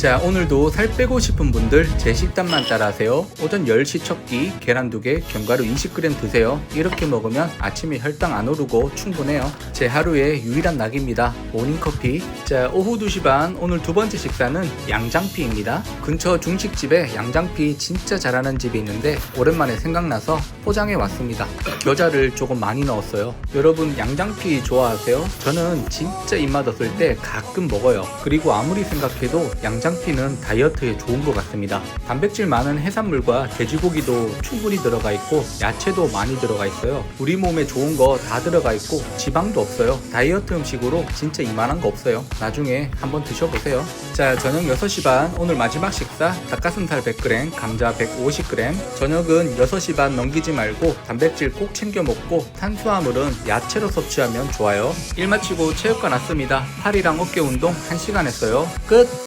자 오늘도 살 빼고 싶은 분들 제 식단만 따라하세요. 오전 10시 첫 끼 계란 2개 견과류 20g 드세요. 이렇게 먹으면 아침에 혈당 안 오르고 충분해요. 제 하루의 유일한 낙입니다. 모닝커피. 자 오후 2시 반 오늘 두 번째 식사는 양장피입니다. 근처 중식집에 양장피 진짜 잘하는 집이 있는데 오랜만에 생각나서 포장해 왔습니다 겨자를 조금 많이 넣었어요. 여러분 양장피 좋아하세요? 저는 진짜 입맛 없을 때 가끔 먹어요. 그리고 아무리 생각해도 양장피는 다이어트에 좋은 것 같습니다. 단백질 많은 해산물과 돼지고기도 충분히 들어가 있고 야채도 많이 들어가 있어요. 우리 몸에 좋은 거 다 들어가 있고 지방도 없어요. 다이어트 음식으로 진짜 이만한 거 없어요. 나중에 한번 드셔보세요. 자 저녁 6시 반 오늘 마지막 식사. 닭가슴살 100g 감자 150g 저녁은 6시 반 넘기지 말고 단백질 꼭 챙겨 먹고 탄수화물은 야채로 섭취하면 좋아요. 일 마치고 체육관 왔습니다. 팔이랑 어깨 운동 1시간 했어요. 끝